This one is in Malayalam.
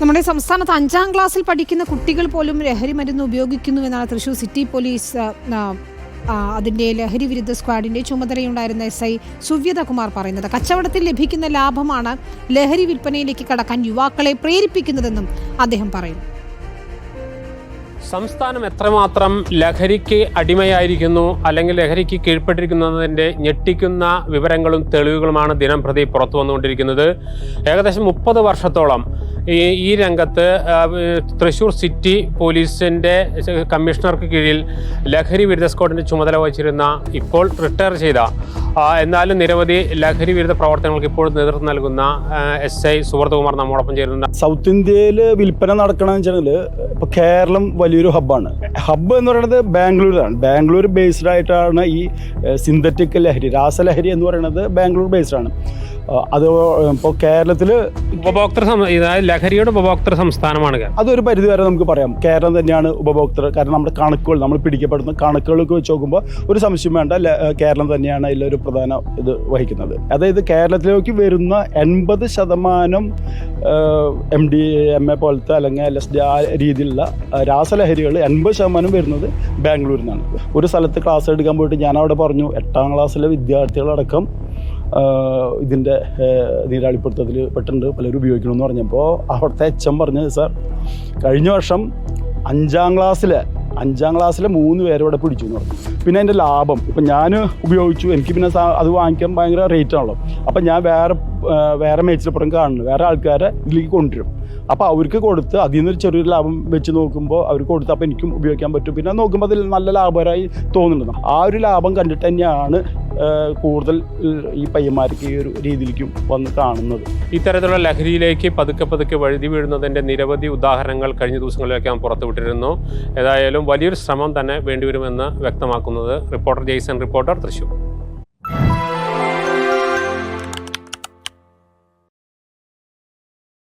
നമ്മുടെ സംസ്ഥാനത്ത് അഞ്ചാം ക്ലാസ്സിൽ പഠിക്കുന്ന കുട്ടികൾ പോലും ലഹരി മരുന്ന് ഉപയോഗിക്കുന്നു എന്നാണ് തൃശൂർ സിറ്റി പോലീസ് അതിന്റെ ലഹരി വിരുദ്ധ സ്ക്വാഡിന്റെ ചുമതലയുണ്ടായിരുന്ന എസ് ഐ സുവ്യതകുമാർ പറയുന്നത്. കച്ചവടത്തിൽ ലഭിക്കുന്ന ലാഭമാണ് ലഹരി വിൽപ്പനയിലേക്ക് കടക്കാൻ യുവാക്കളെ പ്രേരിപ്പിക്കുന്നതെന്നും അദ്ദേഹം പറയുന്നു. സംസ്ഥാനം എത്രമാത്രം ലഹരിക്ക് അടിമയായിരിക്കുന്നു അല്ലെങ്കിൽ ലഹരിക്ക് കീഴ്പ്പെട്ടിരിക്കുന്നതിന്റെ ഞെട്ടിക്കുന്ന വിവരങ്ങളും തെളിവുകളുമാണ് ദിനം പ്രതി പുറത്തു വന്നുകൊണ്ടിരിക്കുന്നത്. ഏകദേശം മുപ്പത് വർഷത്തോളം ഈ രംഗത്ത് തൃശ്ശൂർ സിറ്റി പോലീസിന്റെ കമ്മീഷണർക്ക് കീഴിൽ ലഹരി വിരുദ്ധ സ്ക്വാഡിന്റെ ചുമതല വഹിച്ചിരുന്ന ഇപ്പോൾ റിട്ടയർ ചെയ്ത എന്നാലും നിരവധി ലഹരി വിരുദ്ധ പ്രവർത്തനങ്ങൾക്ക് ഇപ്പോൾ നേതൃത്വം നൽകുന്ന എസ് ഐ സുഹൃത്തുകുമാർ നമ്മോടൊപ്പം ചേരുന്നുണ്ട്. സൗത്ത് ഇന്ത്യയിൽ വിൽപ്പന നടക്കണമെന്ന് വെച്ചാൽ ഇപ്പോൾ കേരളം വലിയൊരു ഹബ്ബാണ് ഹബ്ബ് എന്ന് പറയുന്നത് ബാംഗ്ലൂരാണ് ബാംഗ്ലൂർ ബേസ്ഡ് ആയിട്ടാണ് ഈ സിന്തറ്റിക് ലഹരി രാസലഹരി എന്ന് പറയുന്നത് ബാംഗ്ലൂർ ബേസ്ഡ് ആണ്. അത് ഇപ്പോൾ കേരളത്തിൽ ഉപഭോക്തൃ ലഹരിയുടെ ഉപഭോക്തൃ സംസ്ഥാനമാണ് അതൊരു പരിധി വരെ നമുക്ക് പറയാം. കേരളം തന്നെയാണ് ഉപഭോക്തൃ കാരണം നമ്മുടെ കണക്കുകൾ നമ്മൾ പിടിക്കപ്പെടുന്ന കണക്കുകളൊക്കെ വെച്ച് നോക്കുമ്പോൾ ഒരു സംശയം വേണ്ട കേരളം തന്നെയാണ് അതിലൊരു പ്രധാന ഇത് വഹിക്കുന്നത്. അതായത് കേരളത്തിലേക്ക് വരുന്ന എൺപത് ശതമാനം എം ഡി എം എ പോലത്തെ അല്ലെങ്കിൽ എൽ എസ് ഡി ആ രീതിയിലുള്ള രാസലഹരികൾ എൺപത് ശതമാനം വരുന്നത് ബാംഗ്ലൂരിൽ നിന്നാണ്. ഒരു സ്ഥലത്ത് ക്ലാസ് എടുക്കാൻ പോയിട്ട് ഞാൻ അവിടെ പറഞ്ഞു എട്ടാം ക്ലാസ്സിലെ വിദ്യാർത്ഥികളടക്കം ഇതിന്റെ നീരാളിപ്പിടുത്തത്തിൽ പെട്ടുണ്ട് പലരും ഉപയോഗിക്കണമെന്ന് പറഞ്ഞപ്പോൾ അവിടുത്തെ എം പറഞ്ഞത് സാർ കഴിഞ്ഞ വർഷം അഞ്ചാം ക്ലാസ്സിലെ അഞ്ചാം ക്ലാസ്സിലെ മൂന്ന് പേരെ ഇവിടെ പിടിച്ചു എന്ന് പറഞ്ഞു. പിന്നെ അതിന്റെ ലാഭം. ഇപ്പം ഞാൻ ഉപയോഗിച്ചു. എനിക്ക് പിന്നെ അത് വാങ്ങിക്കാൻ ഭയങ്കര റേറ്റ് ആണല്ലോ. അപ്പം ഞാൻ വേറെ വേറെ മേച്ചിലപ്പുറം കാണുന്നു. വേറെ ആൾക്കാരെ ഇതിലേക്ക് കൊണ്ടുവരും. അപ്പോൾ അവർക്ക് കൊടുത്ത് അതിൽ നിന്നൊരു ചെറിയൊരു ലാഭം വെച്ച് നോക്കുമ്പോൾ അവർക്ക് കൊടുത്ത് അപ്പോൾ എനിക്കും ഉപയോഗിക്കാൻ പറ്റും. പിന്നെ നോക്കുമ്പോൾ അതിൽ നല്ല ലാഭകരമായി തോന്നുന്നുണ്ട്. ആ ഒരു ലാഭം കണ്ടിട്ട് തന്നെയാണ് കൂടുതൽ ഈ പയ്യന്മാർക്ക് ഈ ഒരു രീതിയിലേക്കും വന്ന് കാണുന്നത്. ഇത്തരത്തിലുള്ള ലഹരിയിലേക്ക് പതുക്കെ പതുക്കെ വഴുതി വീഴുന്നതിന്റെ നിരവധി ഉദാഹരണങ്ങൾ കഴിഞ്ഞ ദിവസങ്ങളിലൊക്കെ ഞാൻ പുറത്തുവിട്ടിരുന്നു ഏതായാലും വലിയൊരു ശ്രമം തന്നെ വേണ്ടിവരുമെന്ന് വ്യക്തമാക്കുന്നത് റിപ്പോർട്ടർ ജെയ്സൺ റിപ്പോർട്ടർ തൃശൂർ